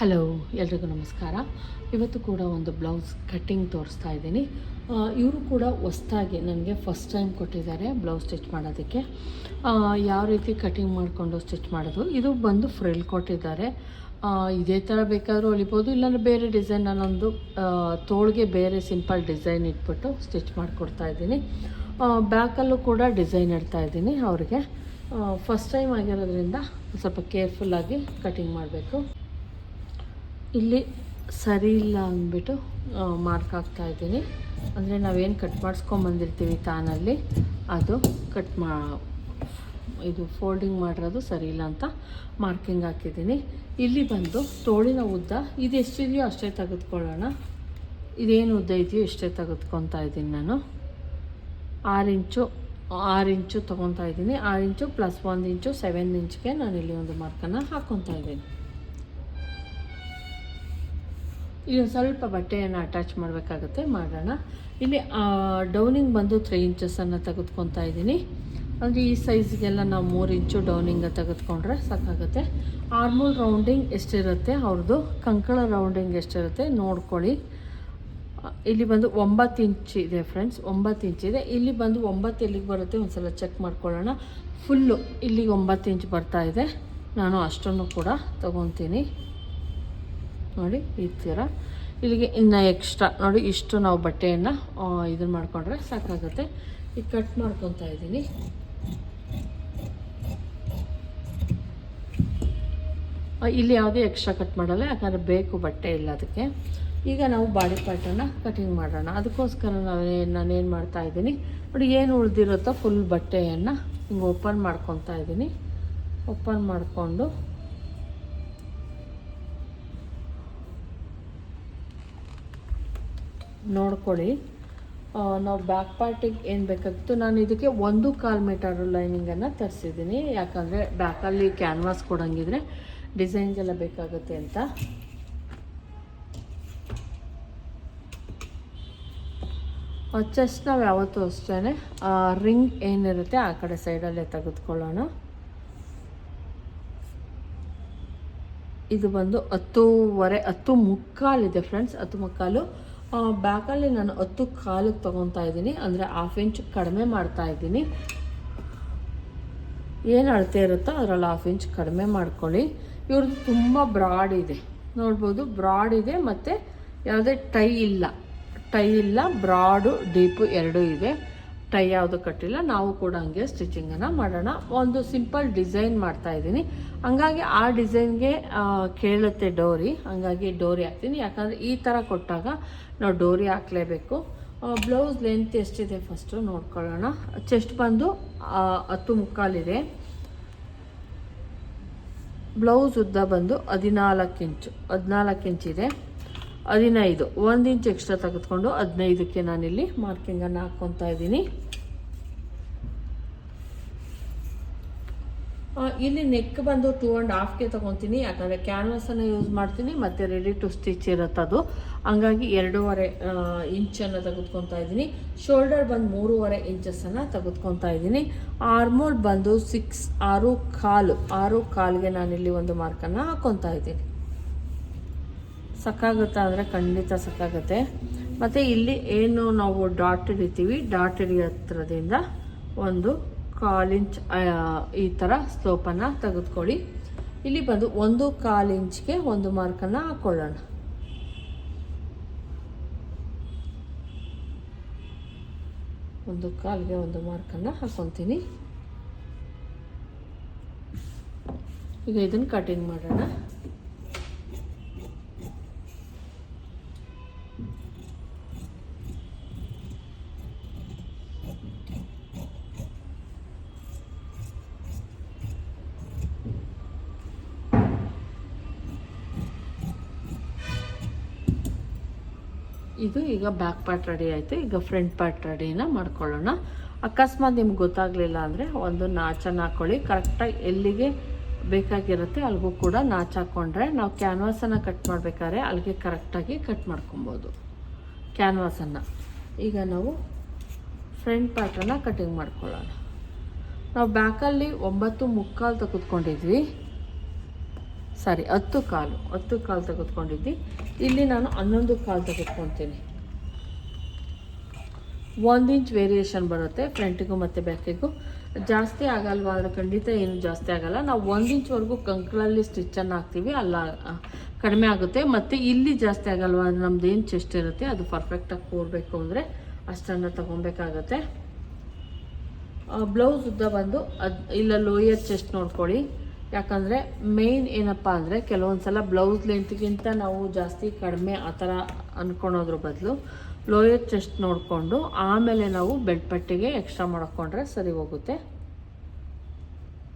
Hello ಎಲ್ರಿಗೂ ನಮಸ್ಕಾರ. ಇವತ್ತು ಕೂಡ ಒಂದು ಬ್ಲೌಸ್ ಕಟ್ಟಿಂಗ್ ತೋರಿಸ್ತಾ ಇದ್ದೀನಿ. ಇವರು ಕೂಡ ಹೊಸ್ದಾಗಿ ನನಗೆ ಫಸ್ಟ್ ಟೈಮ್ ಕೊಟ್ಟಿದ್ದಾರೆ ಬ್ಲೌಸ್ ಸ್ಟಿಚ್ ಮಾಡೋದಕ್ಕೆ. ಯಾವ ರೀತಿ ಕಟ್ಟಿಂಗ್ ಮಾಡಿಕೊಂಡು ಸ್ಟಿಚ್ ಮಾಡೋದು? ಇದು ಬಂದು ಫ್ರಿಲ್ ಕೊಟ್ಟಿದ್ದಾರೆ. ಇದೇ ಥರ ಬೇಕಾದರೂ ಹೊಲಿಬೋದು, ಇಲ್ಲಾಂದರೆ ಬೇರೆ ಡಿಸೈನ್ ನಾನೊಂದು ತೋಳಿಗೆ ಬೇರೆ ಸಿಂಪಲ್ ಡಿಸೈನ್ ಇಟ್ಬಿಟ್ಟು ಸ್ಟಿಚ್ ಮಾಡಿಕೊಡ್ತಾ ಇದ್ದೀನಿ. ಬ್ಯಾಕಲ್ಲೂ ಕೂಡ ಡಿಸೈನ್ ಇಡ್ತಾ ಇದ್ದೀನಿ ಅವ್ರಿಗೆ. ಫಸ್ಟ್ ಟೈಮ್ ಆಗಿರೋದ್ರಿಂದ ಸ್ವಲ್ಪ ಕೇರ್ಫುಲ್ಲಾಗಿ ಕಟಿಂಗ್ ಮಾಡಬೇಕು. ಇಲ್ಲಿ ಸರಿ ಇಲ್ಲ ಅಂದ್ಬಿಟ್ಟು ಮಾರ್ಕ್ ಹಾಕ್ತಾ ಇದ್ದೀನಿ. ಅಂದರೆ ನಾವೇನು ಕಟ್ ಮಾಡಿಸ್ಕೊಂಬಂದಿರ್ತೀವಿ ತಾನಲ್ಲಿ, ಅದು ಕಟ್ ಮಾ, ಇದು ಫೋಲ್ಡಿಂಗ್ ಮಾಡಿರೋದು ಸರಿ ಇಲ್ಲ ಅಂತ ಮಾರ್ಕಿಂಗ್ ಹಾಕಿದ್ದೀನಿ. ಇಲ್ಲಿ ಬಂದು ತೋಳಿನ ಉದ್ದ, ಇದು ಎಷ್ಟಿದೆಯೋ ಅಷ್ಟೇ ತೆಗೆದುಕೊಳ್ಳೋಣ. ಇದೇನು ಉದ್ದ ಇದೆಯೋ ಇಷ್ಟೇ ತೆಗೆದುಕೊತಾ ಇದ್ದೀನಿ ನಾನು. ಆರು ಇಂಚು ಆರು ಇಂಚು ತೊಗೊತಾ ಇದ್ದೀನಿ. ಆರು ಇಂಚು ಪ್ಲಸ್ ಒಂದು ಇಂಚು ಸೆವೆನ್ ಇಂಚ್ಗೆ ನಾನು ಇಲ್ಲಿ ಒಂದು ಮಾರ್ಕನ್ನು ಹಾಕ್ಕೊತಾ ಇದ್ದೀನಿ. ಈಗ ಸ್ವಲ್ಪ ಬಟ್ಟೆಯನ್ನು ಅಟ್ಯಾಚ್ ಮಾಡಬೇಕಾಗುತ್ತೆ, ಮಾಡೋಣ. ಇಲ್ಲಿ ಡೌನಿಂಗ್ ಬಂದು ತ್ರೀ ಇಂಚಸನ್ನು ತೆಗೆದುಕೊತಾ ಇದ್ದೀನಿ. ಅಂದರೆ ಈ ಸೈಜ್ಗೆಲ್ಲ ನಾವು ಮೂರು ಇಂಚು ಡೌನಿಂಗ ತೆಗೆದುಕೊಂಡ್ರೆ ಸಾಕಾಗುತ್ತೆ. ಆರ್ಮೂಲ್ ರೌಂಡಿಂಗ್ ಎಷ್ಟಿರುತ್ತೆ ಅವ್ರದ್ದು ಕಂಕಳ ರೌಂಡಿಂಗ್ ಎಷ್ಟಿರುತ್ತೆ ನೋಡ್ಕೊಳ್ಳಿ. ಇಲ್ಲಿ ಬಂದು ಒಂಬತ್ತು ಇಂಚ್ ಇದೆ ಫ್ರೆಂಡ್ಸ್ ಒಂಬತ್ತು ಇಂಚ್ ಇದೆ. ಇಲ್ಲಿ ಬಂದು ಒಂಬತ್ತು ಎಲ್ಲಿಗೆ ಬರುತ್ತೆ ಒಂದು ಸಲ ಚೆಕ್ ಮಾಡ್ಕೊಳ್ಳೋಣ. ಫುಲ್ಲು ಇಲ್ಲಿಗೆ ಒಂಬತ್ತು ಇಂಚ್ ಬರ್ತಾ ಇದೆ. ನಾನು ಅಷ್ಟನ್ನು ಕೂಡ ತೊಗೊತೀನಿ. ನೋಡಿ, ಈ ಥರ ಇಲ್ಲಿಗೆ ಇನ್ನು ಎಕ್ಸ್ಟ್ರಾ ನೋಡಿ, ಇಷ್ಟು ನಾವು ಬಟ್ಟೆಯನ್ನು ಇದನ್ನು ಮಾಡಿಕೊಂಡ್ರೆ ಸಾಕಾಗುತ್ತೆ. ಈಗ ಕಟ್ ಮಾಡ್ಕೊತಾ ಇದ್ದೀನಿ. ಇಲ್ಲಿ ಯಾವುದೇ ಎಕ್ಸ್ಟ್ರಾ ಕಟ್ ಮಾಡಲ್ಲ, ಯಾಕಂದರೆ ಬೇಕು ಬಟ್ಟೆ ಇಲ್ಲ ಅದಕ್ಕೆ. ಈಗ ನಾವು ಬಾಡಿ ಪಾರ್ಟನ್ನು ಕಟಿಂಗ್ ಮಾಡೋಣ. ಅದಕ್ಕೋಸ್ಕರ ನಾನು ನಾನೇನು ಮಾಡ್ತಾ ಇದ್ದೀನಿ. ನೋಡಿ, ಏನು ಉಳಿದಿರುತ್ತೋ ಫುಲ್ ಬಟ್ಟೆಯನ್ನು ಹಿಂಗೆ ಓಪನ್ ಮಾಡ್ಕೊತಾ ಇದ್ದೀನಿ. ಓಪನ್ ಮಾಡಿಕೊಂಡು ನೋಡ್ಕೊಳ್ಳಿ. ನಾವು ಬ್ಯಾಕ್ ಪಾರ್ಟಿಗೆ ಏನು ಬೇಕಾಗಿತ್ತು, ನಾನು ಇದಕ್ಕೆ ಒಂದು ಕಾಲು ಮೀಟರ್ ಲೈನಿಂಗನ್ನು ತರಿಸಿದ್ದೀನಿ. ಯಾಕಂದರೆ ಬ್ಯಾಕಲ್ಲಿ ಕ್ಯಾನ್ವಾಸ್ ಕೊಡಂಗಿದ್ರೆ ಡಿಸೈನ್ಗೆಲ್ಲ ಬೇಕಾಗುತ್ತೆ ಅಂತ. ಚೆಸ್ಟ್ ನಾವು ಯಾವತ್ತೂ ಅಷ್ಟೇ ರಿಂಗ್ ಏನಿರುತ್ತೆ ಆ ಕಡೆ ಸೈಡಲ್ಲೇ ತೆಗೆದುಕೊಳ್ಳೋಣ. ಇದು ಬಂದು ಹತ್ತೂವರೆ ಹತ್ತು ಮುಕ್ಕಾಲಿದೆ ಫ್ರೆಂಡ್ಸ್ ಹತ್ತು ಮುಕ್ಕಾಲು ಬ್ಯಾಕಲ್ಲಿ ನಾನು ಹತ್ತು ಕಾಲಿಗೆ ತೊಗೊತಾ ಇದ್ದೀನಿ. ಅಂದರೆ ಹಾಫ್ ಇಂಚ್ ಕಡಿಮೆ ಮಾಡ್ತಾ ಇದ್ದೀನಿ. ಏನು ಅಳತೆ ಇರುತ್ತೋ ಅದರಲ್ಲಿ ಹಾಫ್ ಇಂಚ್ ಕಡಿಮೆ ಮಾಡ್ಕೊಳ್ಳಿ. ಇವ್ರದ್ದು ತುಂಬ ಬ್ರಾಡ್ ಇದೆ. ನೋಡ್ಬೋದು ಬ್ರಾಡ್ ಇದೆ ಮತ್ತು ಯಾವುದೇ ಟೈ ಇಲ್ಲ. ಟೈ ಇಲ್ಲ ಬ್ರಾಡು ಡೀಪು ಎರಡೂ ಇದೆ. ಟೈ ಯಾವುದು ಕಟ್ಟಿಲ್ಲ, ನಾವು ಕೂಡ ಹಂಗೆ ಸ್ಟಿಚಿಂಗನ್ನು ಮಾಡೋಣ. ಒಂದು ಸಿಂಪಲ್ ಡಿಸೈನ್ ಮಾಡ್ತಾ ಇದ್ದೀನಿ. ಹಂಗಾಗಿ ಆ ಡಿಸೈನ್ಗೆ ಕೇಳುತ್ತೆ ಡೋರಿ. ಹಂಗಾಗಿ ಡೋರಿ ಹಾಕ್ತೀನಿ. ಯಾಕಂದರೆ ಈ ಥರ ಕೊಟ್ಟಾಗ ನಾವು ಡೋರಿ ಹಾಕಲೇಬೇಕು. ಬ್ಲೌಸ್ ಲೆಂತ್ ಎಷ್ಟಿದೆ ಫಸ್ಟು ನೋಡ್ಕೊಳ್ಳೋಣ. ಚೆಸ್ಟ್ ಬಂದು ಹತ್ತು ಮುಕ್ಕಾಲಿದೆ. ಬ್ಲೌಸ್ ಉದ್ದ ಬಂದು ಹದಿನಾಲ್ಕು ಇಂಚು ಹದಿನಾಲ್ಕು ಇಂಚಿದೆ ಹದಿನೈದು. ಒಂದು ಇಂಚ್ ಎಕ್ಸ್ಟ್ರಾ ತೆಗೆದುಕೊಂಡು ಹದಿನೈದಕ್ಕೆ ನಾನಿಲ್ಲಿ ಮಾರ್ಕಿಂಗನ್ನು ಹಾಕ್ಕೊತಾ ಇದ್ದೀನಿ. ಇಲ್ಲಿ ನೆಕ್ ಬಂದು ಟೂ ಆ್ಯಂಡ್ ಹಾಫ್ಗೆ ತೊಗೊತೀನಿ. ಯಾಕಂದರೆ ಕ್ಯಾನ್ವಸನ್ನು ಯೂಸ್ ಮಾಡ್ತೀನಿ, ಮತ್ತು ರೆಡಿ ಟು ಸ್ಟಿಚ್ ಇರುತ್ತೆ ಅದು. ಹಂಗಾಗಿ ಎರಡೂವರೆ ಇಂಚನ್ನು ತೆಗೆದುಕೊತಾ ಇದ್ದೀನಿ. ಶೋಲ್ಡರ್ ಬಂದು ಮೂರುವರೆ ಇಂಚಸ್ಸನ್ನು ತೆಗೆದುಕೊತಾ ಇದ್ದೀನಿ. ಆರ್ಮೋಲ್ ಬಂದು ಸಿಕ್ಸ್ ಆರು ಕಾಲು, ಆರು ಕಾಲಿಗೆ ನಾನಿಲ್ಲಿ ಒಂದು ಮಾರ್ಕನ್ನು ಹಾಕ್ಕೊತಾ ಇದ್ದೀನಿ. ಸಾಕಾಗುತ್ತಾ ಅಂದರೆ ಖಂಡಿತ ಸಕ್ಕಾಗುತ್ತೆ ಮತ್ತು ಇಲ್ಲಿ ಏನು ನಾವು ಡಾಟ್ ಹಿಡಿತೀವಿ, ಡಾಟ್ ಹಿಡಿಯೋದ್ರದಿಂದ ಒಂದು ಕಾಲಿಂಚ್ ಈ ಥರ ಸ್ಲೋಪನ್ನು ತೆಗೆದುಕೊಳ್ಳಿ. ಇಲ್ಲಿ ಬಂದು ಒಂದು ಕಾಲು ಇಂಚ್ಗೆ ಒಂದು ಮಾರ್ಕನ್ನು ಹಾಕ್ಕೊಳ್ಳೋಣ ಒಂದು ಕಾಲಿಗೆ ಒಂದು ಮಾರ್ಕನ್ನು ಹಾಕ್ಕೊತೀನಿ ಈಗ ಇದನ್ನು ಕಟಿಂಗ್ ಮಾಡೋಣ. ಇದು ಈಗ ಬ್ಯಾಕ್ ಪಾರ್ಟ್ ರೆಡಿ ಆಯಿತು. ಈಗ ಫ್ರಂಟ್ ಪಾರ್ಟ್ ರೆಡಿನ ಮಾಡ್ಕೊಳ್ಳೋಣ. ಅಕಸ್ಮಾತ್ ನಿಮ್ಗೆ ಗೊತ್ತಾಗಲಿಲ್ಲ ಅಂದರೆ ಒಂದು ನಾಚನ್ನು ಹಾಕ್ಕೊಳ್ಳಿ ಕರೆಕ್ಟಾಗಿ ಎಲ್ಲಿಗೆ ಬೇಕಾಗಿರುತ್ತೆ ಅಲ್ಲಿಗೂ ಕೂಡ ನಾಚ್ ಹಾಕ್ಕೊಂಡ್ರೆ ನಾವು ಕ್ಯಾನ್ವಾಸನ್ನು ಕಟ್ ಮಾಡಬೇಕಾದ್ರೆ ಅಲ್ಲಿಗೆ ಕರೆಕ್ಟಾಗಿ ಕಟ್ ಮಾಡ್ಕೊಬೋದು. ಕ್ಯಾನ್ವಾಸನ್ನು ಈಗ ನಾವು ಫ್ರಂಟ್ ಪಾರ್ಟನ್ನು ಕಟಿಂಗ್ ಮಾಡ್ಕೊಳ್ಳೋಣ. ನಾವು ಬ್ಯಾಕಲ್ಲಿ ಒಂಬತ್ತು ಮುಕ್ಕಾಲು ತೆಗೆದುಕೊಂಡಿದ್ವಿ. ಸಾರಿ, ಹತ್ತು ಕಾಲು ಹತ್ತು ಕಾಲು ತೆಗೆದುಕೊಂಡಿದ್ದಿ. ಇಲ್ಲಿ ನಾನು ಹನ್ನೊಂದು ಕಾಲು ತೆಗೆದುಕೊಳ್ತೀನಿ ಒಂದು ಇಂಚ್ ವೇರಿಯೇಷನ್ ಬರುತ್ತೆ ಫ್ರಂಟಿಗೂ ಮತ್ತು ಬ್ಯಾಕಿಗೂ ಜಾಸ್ತಿ ಆಗಲ್ವಾ ಅಂದರೆ ಖಂಡಿತ ಏನು ಜಾಸ್ತಿ ಆಗಲ್ಲ. ನಾವು ಒಂದು ಇಂಚ್ವರೆಗೂ ಕಂಕ್ಳಲ್ಲಿ ಸ್ಟಿಚ್ಚನ್ನು ಹಾಕ್ತೀವಿ, ಅಲ್ಲ ಕಡಿಮೆ ಆಗುತ್ತೆ. ಮತ್ತು ಇಲ್ಲಿ ಜಾಸ್ತಿ ಆಗಲ್ವಾ ಅಂದರೆ ನಮ್ದು ಏನು ಚೆಸ್ಟ್ ಇರುತ್ತೆ, ಅದು ಪರ್ಫೆಕ್ಟಾಗಿ ಕೂರಬೇಕು ಅಂದರೆ ಅಷ್ಟನ್ನು ತೊಗೊಬೇಕಾಗತ್ತೆ. ಬ್ಲೌಸ್ ಉದ್ದ ಬಂದು ಅದು, ಇಲ್ಲ ಲೋಯರ್ ಚೆಸ್ಟ್ ನೋಡ್ಕೊಳ್ಳಿ. ಯಾಕಂದರೆ ಮೇಯ್ನ್ ಏನಪ್ಪ ಅಂದರೆ ಕೆಲವೊಂದು ಸಲ ಬ್ಲೌಸ್ ಲೆಂತ್ಗಿಂತ ನಾವು ಜಾಸ್ತಿ ಕಡಿಮೆ ಆ ಥರ ಅಂದ್ಕೊಳೋದ್ರ ಬದಲು ಲೋಯರ್ ಚೆಸ್ಟ್ ನೋಡಿಕೊಂಡು ಆಮೇಲೆ ನಾವು ಬೆಡ್ ಪಟ್ಟಿಗೆ ಎಕ್ಸ್ಟ್ರಾ ಮಾಡ್ಕೊಂಡ್ರೆ ಸರಿ ಹೋಗುತ್ತೆ.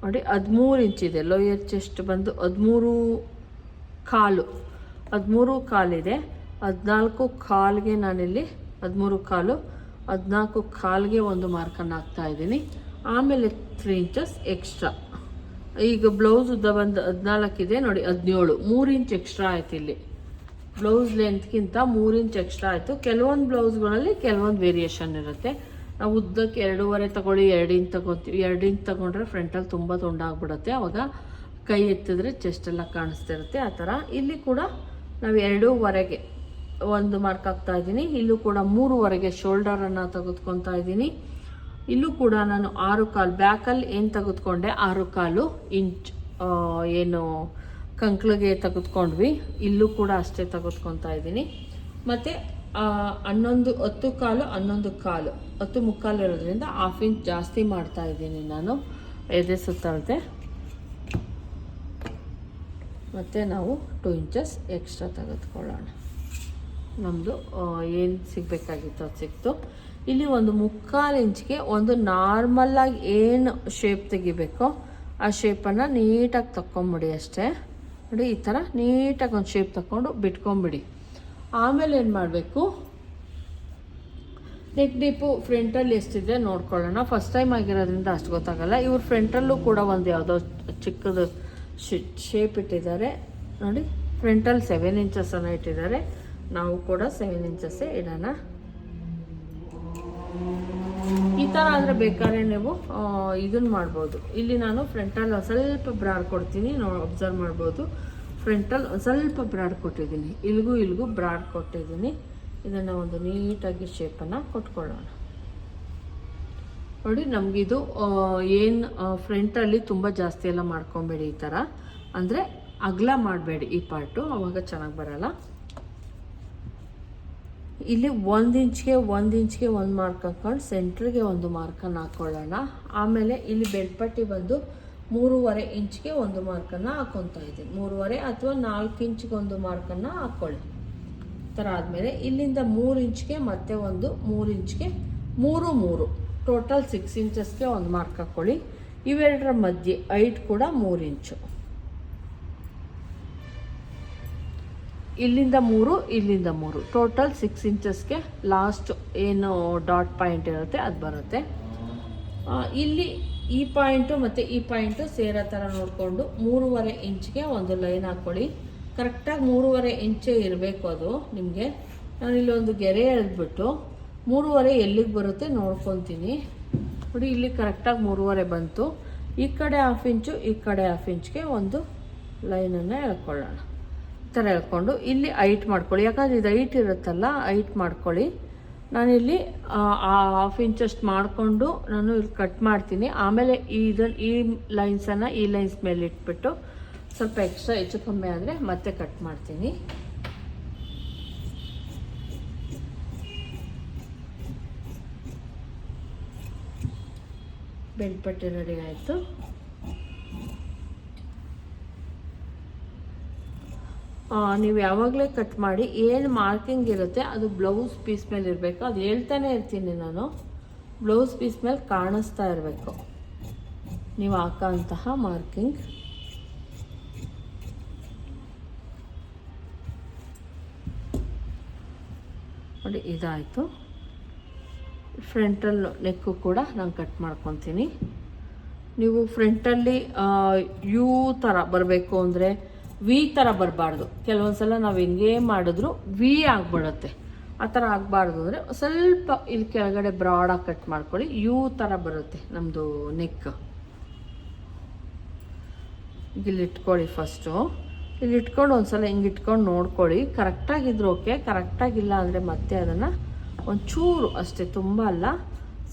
ನೋಡಿ ಹದಿಮೂರು ಇಂಚಿದೆ ಲೋಯರ್ ಚೆಸ್ಟ್ ಬಂದು ಹದಿಮೂರು ಕಾಲು, ಹದಿಮೂರು ಕಾಲಿದೆ, ಹದಿನಾಲ್ಕು ಕಾಲಿಗೆ ನಾನಿಲ್ಲಿ ಹದಿಮೂರು ಕಾಲು, ಹದಿನಾಲ್ಕು ಕಾಲಿಗೆ ಒಂದು ಮಾರ್ಕನ್ನು ಹಾಕ್ತಾ ಇದ್ದೀನಿ. ಆಮೇಲೆ ತ್ರೀ ಇಂಚಸ್ ಎಕ್ಸ್ಟ್ರಾ ಈಗ ಬ್ಲೌಸ್ ಉದ್ದ ಬಂದು ಹದಿನಾಲ್ಕಿದೆ ನೋಡಿ ಹದಿನೇಳು. ಮೂರು ಇಂಚ್ ಎಕ್ಸ್ಟ್ರಾ ಆಯ್ತು ಇಲ್ಲಿ. ಬ್ಲೌಸ್ ಲೆಂತ್ಗಿಂತ ಮೂರು ಇಂಚ್ ಎಕ್ಸ್ಟ್ರಾ ಆಯಿತು. ಕೆಲವೊಂದು ಬ್ಲೌಸ್ಗಳಲ್ಲಿ ಕೆಲವೊಂದು ವೇರಿಯೇಷನ್ ಇರುತ್ತೆ. ನಾವು ಉದ್ದಕ್ಕೆ ಎರಡೂವರೆ ತಗೊಳ್ಳಿ, ಎರಡು ಇಂಚ್ ತಗೊತೀವಿ ಎರಡು ಇಂಚ್ ತಗೊಂಡ್ರೆ ಫ್ರಂಟಲ್ಲಿ ತುಂಬ ತುಂಡಾಗ್ಬಿಡುತ್ತೆ. ಅವಾಗ ಕೈ ಎತ್ತಿದ್ರೆ ಚೆಸ್ಟೆಲ್ಲ ಕಾಣಿಸ್ತಿರುತ್ತೆ. ಆ ಥರ. ಇಲ್ಲಿ ಕೂಡ ನಾವು ಎರಡೂವರೆಗೆ ಒಂದು ಮಾರ್ಕ್ ಹಾಕ್ತಾ ಇದ್ದೀನಿ. ಇಲ್ಲೂ ಕೂಡ ಮೂರುವರೆಗೆ ಶೋಲ್ಡರನ್ನು ತೆಗೆದುಕೊತಾ ಇದ್ದೀನಿ. ಇಲ್ಲೂ ಕೂಡ ನಾನು ಆರು ಕಾಲು ಬ್ಯಾಕಲ್ಲಿ ಏನು ತೆಗೆದುಕೊಂಡೆ? ಆರು ಕಾಲು ಇಂಚ್ ಏನು ಕಂಕ್ಳಿಗೆ ತೆಗೆದುಕೊಂಡ್ವಿ. ಇಲ್ಲೂ ಕೂಡ ಅಷ್ಟೇ ತೆಗೆದುಕೊತಾ ಇದ್ದೀನಿ. ಮತ್ತು ಹನ್ನೊಂದು ಹತ್ತು ಕಾಲು, ಹನ್ನೊಂದು ಕಾಲು. ಹತ್ತು ಮುಕ್ಕಾಲು ಇರೋದ್ರಿಂದ ಹಾಫ್ ಇಂಚ್ ಜಾಸ್ತಿ ಮಾಡ್ತಾ ಇದ್ದೀನಿ ನಾನು. ಎದೆ ಸುತ್ತಳತೆ. ಮತ್ತು ನಾವು ಟೂ ಇಂಚಸ್ ಎಕ್ಸ್ಟ್ರಾ ತೆಗೆದುಕೊಳ್ಳೋಣ. ನಮ್ಮದು ಏನು ಸಿಗಬೇಕಾಗಿತ್ತು ಅದು ಸಿಕ್ತು. ಇಲ್ಲಿ ಒಂದು ಮುಕ್ಕಾಲು ಇಂಚ್ಗೆ ಒಂದು ನಾರ್ಮಲ್ಲಾಗಿ ಏನು ಶೇಪ್ ತೆಗಿಬೇಕೋ, ಆ ಶೇಪನ್ನು ನೀಟಾಗಿ ತಕ್ಕೊಂಬಿಡಿ ಅಷ್ಟೇ. ನೋಡಿ, ಈ ಥರ ನೀಟಾಗಿ ಒಂದು ಶೇಪ್ ತಗೊಂಡು ಬಿಟ್ಕೊಂಬಿಡಿ. ಆಮೇಲೆ ಏನು ಮಾಡಬೇಕು? ನೆಕ್ ಡೀಪು ಫ್ರಂಟಲ್ಲಿ ಎಷ್ಟಿದೆ ನೋಡ್ಕೊಳ್ಳೋಣ. ಫಸ್ಟ್ ಟೈಮ್ ಆಗಿರೋದ್ರಿಂದ ಅಷ್ಟು ಗೊತ್ತಾಗಲ್ಲ. ಇವ್ರ ಫ್ರಂಟಲ್ಲೂ ಕೂಡ ಒಂದು ಯಾವುದೋ ಚಿಕ್ಕದು ಶೇಪ್ ಇಟ್ಟಿದ್ದಾರೆ. ನೋಡಿ ಫ್ರಂಟಲ್ಲಿ ಸೆವೆನ್ ಇಂಚಸನ್ನು ಇಟ್ಟಿದ್ದಾರೆ. ನಾವು ಕೂಡ ಸೆವೆನ್ ಇಂಚಸ್ಸೇ ಇಡೋಣ. ಈ ಥರ ಆದರೆ ಬೇಕಾದ್ರೆ ನೀವು ಇದನ್ನು ಮಾಡ್ಬೋದು. ಇಲ್ಲಿ ನಾನು ಫ್ರಂಟಲ್ಲಿ ಒಂದು ಸ್ವಲ್ಪ ಬ್ರಾಡ್ ಕೊಡ್ತೀನಿ ನಾವು ಅಬ್ಸರ್ವ್ ಮಾಡ್ಬೋದು. ಫ್ರಂಟಲ್ಲಿ ಸ್ವಲ್ಪ ಬ್ರಾಡ್ ಕೊಟ್ಟಿದ್ದೀನಿ. ಇಲ್ಗೂ ಇಲ್ಗೂ ಬ್ರಾಡ್ ಕೊಟ್ಟಿದ್ದೀನಿ. ಇದನ್ನು ಒಂದು ನೀಟಾಗಿ ಶೇಪನ್ನು ಕೊಟ್ಕೊಳ್ಳೋಣ. ನೋಡಿ, ನಮಗಿದು ಏನು ಫ್ರಂಟಲ್ಲಿ ತುಂಬ ಜಾಸ್ತಿ ಎಲ್ಲ ಮಾಡ್ಕೊಬೇಡಿ ಈ ಥರ ಅಂದರೆ ಅಗಲ ಮಾಡಬೇಡಿ ಈ ಪಾರ್ಟು ಅವಾಗ ಚೆನ್ನಾಗಿ ಬರಲ್ಲ. ಇಲ್ಲಿ ಒಂದು ಇಂಚ್ಗೆ ಒಂದು ಇಂಚ್ಗೆ ಒಂದು ಮಾರ್ಕ್ ಹಾಕ್ಕೊಂಡು ಸೆಂಟ್ರಿಗೆ ಒಂದು ಮಾರ್ಕನ್ನು ಹಾಕ್ಕೊಳ್ಳೋಣ ಆಮೇಲೆ ಇಲ್ಲಿ ಬೆಳ್ಪಟ್ಟಿ ಬಂದು ಮೂರುವರೆ ಇಂಚ್ಗೆ ಒಂದು ಮಾರ್ಕನ್ನು ಹಾಕ್ಕೊತಾ ಇದ್ದೀನಿ. ಮೂರುವರೆ ಅಥವಾ ನಾಲ್ಕು ಇಂಚ್ಗೆ ಒಂದು ಮಾರ್ಕನ್ನು ಹಾಕ್ಕೊಳ್ಳಿ ಥರ ಆದಮೇಲೆ ಇಲ್ಲಿಂದ ಮೂರು ಇಂಚ್ಗೆ ಮತ್ತೆ ಒಂದು, ಮೂರು ಇಂಚ್ಗೆ ಮೂರು ಮೂರು. ಟೋಟಲ್ ಸಿಕ್ಸ್ ಇಂಚಸ್ಗೆ ಒಂದು ಮಾರ್ಕ್ ಹಾಕ್ಕೊಳ್ಳಿ ಇವೆರಡರ ಮಧ್ಯೆ ಐಟ್ ಕೂಡ ಮೂರು ಇಂಚು. ಇಲ್ಲಿಂದ ಮೂರು ಇಲ್ಲಿಂದ ಮೂರು. ಟೋಟಲ್ ಸಿಕ್ಸ್ ಇಂಚಸ್ಗೆ ಲಾಸ್ಟ್ ಏನು ಡಾಟ್ ಪಾಯಿಂಟ್ ಇರುತ್ತೆ, ಅದು ಬರುತ್ತೆ. ಇಲ್ಲಿ ಈ ಪಾಯಿಂಟು ಮತ್ತು ಈ ಪಾಯಿಂಟು ಸೇರೋ ಥರ ನೋಡಿಕೊಂಡು ಮೂರುವರೆ ಇಂಚ್ಗೆ ಒಂದು ಲೈನ್ ಹಾಕ್ಕೊಳ್ಳಿ ಕರೆಕ್ಟಾಗಿ ಮೂರುವರೆ ಇಂಚೇ ಇರಬೇಕು ಅದು ನಿಮಗೆ. ನಾನು ಒಂದು ಗೆರೆ ಎಳೆದ್ಬಿಟ್ಟು ಮೂರುವರೆ ಎಲ್ಲಿಗೆ ಬರುತ್ತೆ ನೋಡ್ಕೊತೀನಿ. ನೋಡಿ, ಇಲ್ಲಿ ಕರೆಕ್ಟಾಗಿ ಮೂರುವರೆ ಬಂತು. ಈ ಕಡೆ ಹಾಫ್ ಇಂಚು ಈ ಕಡೆ ಹಾಫ್ ಇಂಚ್ಗೆ ಒಂದು ಲೈನನ್ನು ಎಳ್ಕೊಳ್ಳೋಣ. ಥರ ಎಳ್ಕೊಂಡು ಇಲ್ಲಿ ಐಟ್ ಮಾಡ್ಕೊಳ್ಳಿ. ಯಾಕಂದರೆ ಇದು ಐಟ್ ಇರುತ್ತಲ್ಲ ಐಟ್ ಮಾಡ್ಕೊಳ್ಳಿ. ನಾನಿಲ್ಲಿ ಹಾಫ್ ಇಂಚಷ್ಟು ಮಾಡಿಕೊಂಡು ನಾನು ಇಲ್ಲಿ ಕಟ್ ಮಾಡ್ತೀನಿ. ಆಮೇಲೆ ಇದನ್ನು ಈ ಲೈನ್ಸನ್ನು ಈ ಲೈನ್ಸ್ ಮೇಲೆ ಇಟ್ಬಿಟ್ಟು ಸ್ವಲ್ಪ ಎಕ್ಸ್ಟ್ರಾ ಹೆಚ್ಚು ಕಮ್ಮಿ ಆದರೆ ಮತ್ತೆ ಕಟ್ ಮಾಡ್ತೀನಿ. ಬೆಲ್ಪಟ್ಟೆ ರೆಡಿ ಆಯಿತು. ನೀವು ಯಾವಾಗಲೇ ಕಟ್ ಮಾಡಿ ಏನು ಮಾರ್ಕಿಂಗ್ ಇರುತ್ತೆ ಅದು ಬ್ಲೌಸ್ ಪೀಸ್ ಮೇಲೆ ಇರಬೇಕು. ಅದು ಹೇಳ್ತಾನೆ ಇರ್ತೀನಿ ನಾನು. ಬ್ಲೌಸ್ ಪೀಸ್ ಮೇಲೆ ಕಾಣಿಸ್ತಾ ಇರಬೇಕು. ನೀವು ಹಾಕೋಂತಹ ಮಾರ್ಕಿಂಗ್ ನೋಡಿ, ಇದಾಯಿತು. ಫ್ರಂಟಲ್ ನೆಕ್ಕು ಕೂಡ ನಾನು ಕಟ್ ಮಾಡ್ಕೊತೀನಿ. ನೀವು ಫ್ರಂಟಲ್ಲಿ ಯೂ ಥರ ಬರಬೇಕು ಅಂದರೆ ವಿ ಥರ ಬರಬಾರ್ದು. ಕೆಲವೊಂದು ಸಲ ನಾವು ಹೆಂಗೇ ಮಾಡಿದ್ರು ವಿ ಆಗಿಬಿಡುತ್ತೆ. ಆ ಥರ ಆಗಬಾರ್ದು ಅಂದರೆ ಸ್ವಲ್ಪ ಇಲ್ಲಿ ಕೆಳಗಡೆ ಬ್ರಾಡಾಗಿ ಕಟ್ ಮಾಡ್ಕೊಳ್ಳಿ. ಯು ಥರ ಬರುತ್ತೆ ನಮ್ಮದು ನೆಕ್ ಇಲ್ಲಿ ಇಟ್ಕೊಳ್ಳಿ ಫಸ್ಟು ಇಲ್ಲಿ ಇಟ್ಕೊಂಡು ಒಂದ್ಸಲ ಹಿಂಗೆ ಇಟ್ಕೊಂಡು ನೋಡ್ಕೊಳ್ಳಿ. ಕರೆಕ್ಟಾಗಿದ್ರು ಓಕೆ ಕರೆಕ್ಟಾಗಿಲ್ಲ ಅಂದರೆ ಮತ್ತೆ ಅದನ್ನು ಒಂಚೂರು ಅಷ್ಟೇ, ತುಂಬ ಅಲ್ಲ,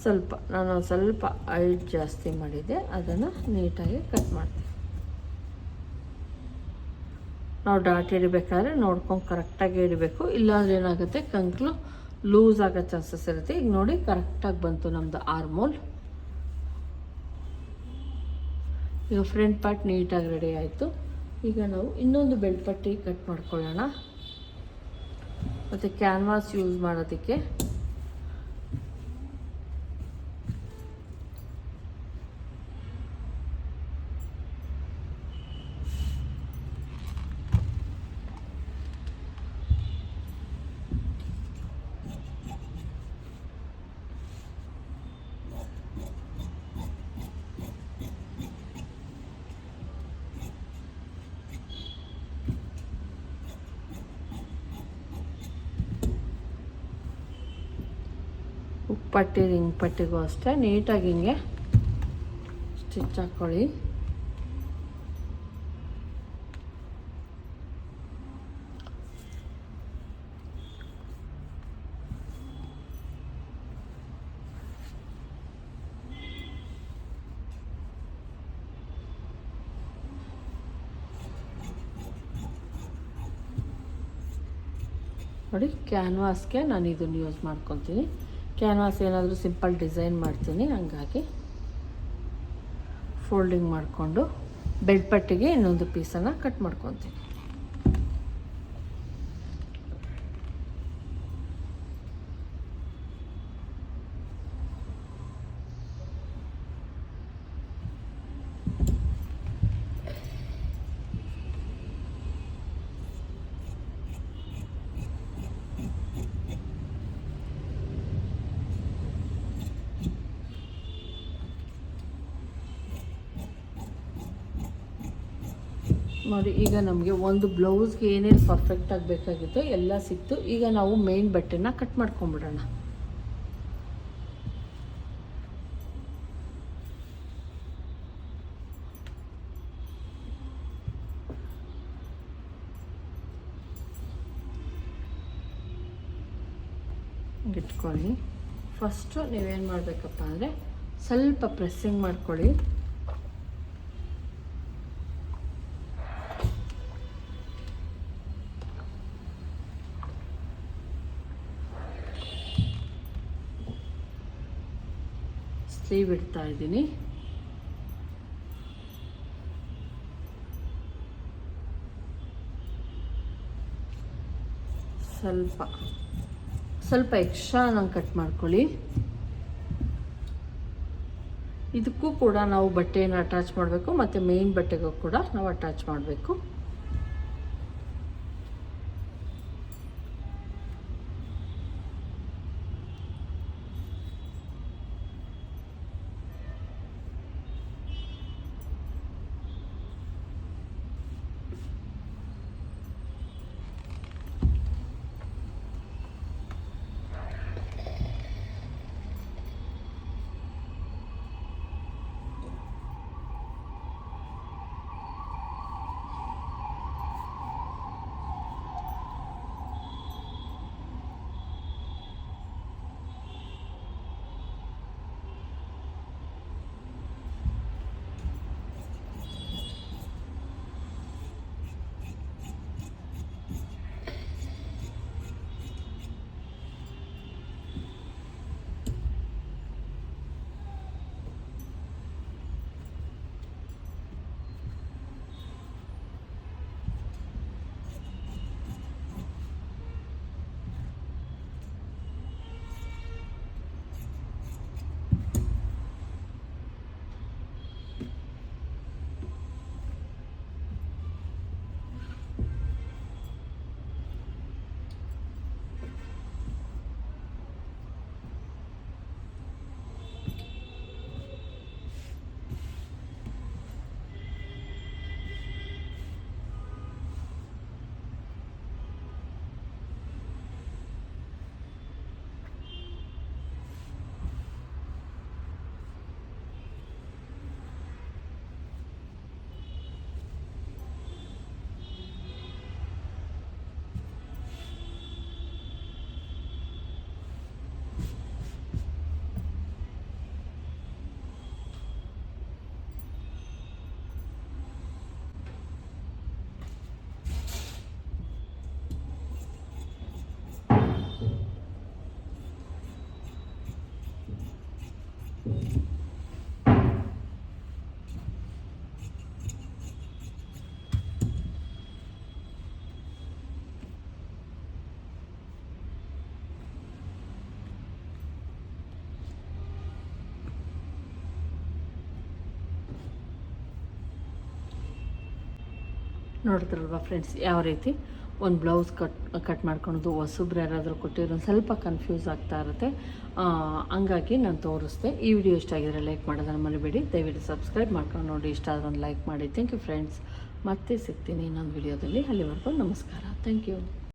ಸ್ವಲ್ಪ. ನಾನು ಸ್ವಲ್ಪ ಐಟ್ ಜಾಸ್ತಿ ಮಾಡಿದ್ದೆ. ಅದನ್ನು ನೀಟಾಗಿ ಕಟ್ ಮಾಡ್ತೀನಿ. ನಾವು ಡಾಟ್ ಹಿಡಿಬೇಕಾದ್ರೆ ನೋಡ್ಕೊಂಡು ಕರೆಕ್ಟಾಗಿ ಹಿಡಿಬೇಕು ಇಲ್ಲಾಂದ್ರೆ ಏನಾಗುತ್ತೆ? ಕಂಕ್ಲು ಲೂಸ್ ಆಗೋ ಚಾನ್ಸಸ್ ಇರುತ್ತೆ. ಈಗ ನೋಡಿ ಕರೆಕ್ಟಾಗಿ ಬಂತು ನಮ್ಮದು ಆರ್ಮೋಲ್ ಈಗ ಫ್ರಂಟ್ ಪಾರ್ಟ್ ನೀಟಾಗಿ ರೆಡಿ ಆಯಿತು. ಈಗ ನಾವು ಇನ್ನೊಂದು ಬೆಲ್ಟ್ ಪಟ್ಟಿ ಕಟ್ ಮಾಡ್ಕೊಳ್ಳೋಣ. ಮತ್ತು ಕ್ಯಾನ್ವಾಸ್ ಯೂಸ್ ಮಾಡೋದಕ್ಕೆ. ಉಪ್ಪಟ್ಟಿ ರಿಂಗ್ ಪಟ್ಟಿಗೂ ಅಷ್ಟೇ. ನೀಟಾಗಿ ಹಿಂಗೆ ಸ್ಟಿಚ್ ಹಾಕ್ಕೊಳ್ಳಿ ನೋಡಿ ಕ್ಯಾನ್ವಾಸ್ಗೆ ನಾನು ಇದನ್ನು ಯೂಸ್ ಮಾಡ್ಕೊತೀನಿ. ಕ್ಯಾನ್ವಾಸ್ ಏನಾದರೂ ಸಿಂಪಲ್ ಡಿಸೈನ್ ಮಾಡ್ತೀನಿ ಹಂಗಾಗಿ ಫೋಲ್ಡಿಂಗ್ ಮಾಡಿಕೊಂಡು ಬೆಡ್ ಪಟ್ಟಿಗೆ ಇನ್ನೊಂದು ಪೀಸನ್ನು ಕಟ್ ಮಾಡ್ಕೊತೀನಿ. ನೋಡಿ, ಈಗ ನಮಗೆ ಒಂದು ಬ್ಲೌಸ್ಗೆ ಏನೇನು ಪರ್ಫೆಕ್ಟಾಗಿ ಬೇಕಾಗಿತ್ತು ಎಲ್ಲ ಸಿಕ್ತು. ಈಗ ನಾವು ಮೇನ್ ಬಟ್ಟೆನ ಕಟ್ ಮಾಡ್ಕೊಂಬಿಡೋಣ. ಇಟ್ಕೊಳ್ಳಿ. ಫಸ್ಟು ನೀವೇನು ಮಾಡಬೇಕಪ್ಪ ಅಂದರೆ ಸ್ವಲ್ಪ ಪ್ರೆಸ್ಸಿಂಗ್ ಮಾಡ್ಕೊಳ್ಳಿ. ಸ್ಲೀವ್ ಬಿಡ್ತಾ ಇದ್ದೀನಿ. ಸ್ವಲ್ಪ ಸ್ವಲ್ಪ ಎಕ್ಸ್ಟ್ರಾ ನಂಗೆ ಕಟ್ ಮಾಡ್ಕೊಳ್ಳಿ. ಇದಕ್ಕೂ ಕೂಡ ನಾವು ಬಟ್ಟೆಯನ್ನು ಅಟ್ಯಾಚ್ ಮಾಡಬೇಕು, ಮತ್ತು ಮೇನ್ ಬಟ್ಟೆಗೂ ಕೂಡ ನಾವು ಅಟ್ಯಾಚ್ ಮಾಡಬೇಕು. ನೋಡಿದ್ರಲ್ವ ಫ್ರೆಂಡ್ಸ್, ಯಾವ ರೀತಿ? ಒಂದು ಬ್ಲೌಸ್ ಕಟ್ ಕಟ್ ಮಾಡ್ಕೊಳೋದು, ಹೊಸಬ್ರು ಯಾರಾದರೂ ಕೊಟ್ಟಿರೋ ಸ್ವಲ್ಪ ಕನ್ಫ್ಯೂಸ್ ಆಗ್ತಾ ಇರುತ್ತೆ. ಹಂಗಾಗಿ ನಾನು ತೋರಿಸ್ದೆ. ಈ ವಿಡಿಯೋ ಇಷ್ಟ ಆಗಿದ್ರೆ ಲೈಕ್ ಮಾಡೋದನ್ನು ಮರಿಬೇಡಿ. ದಯವಿಟ್ಟು ಸಬ್ಸ್ಕ್ರೈಬ್ ಮಾಡ್ಕೊಂಡು ನೋಡಿ, ಇಷ್ಟ ಆದ್ರೆ ಒಂದು ಲೈಕ್ ಮಾಡಿ. ಥ್ಯಾಂಕ್ ಯು ಫ್ರೆಂಡ್ಸ್ ಮತ್ತೆ ಸಿಗ್ತೀನಿ ಇನ್ನೊಂದು ವಿಡಿಯೋದಲ್ಲಿ ಅಲ್ಲಿವರೆಗೂ ನಮಸ್ಕಾರ. Thank you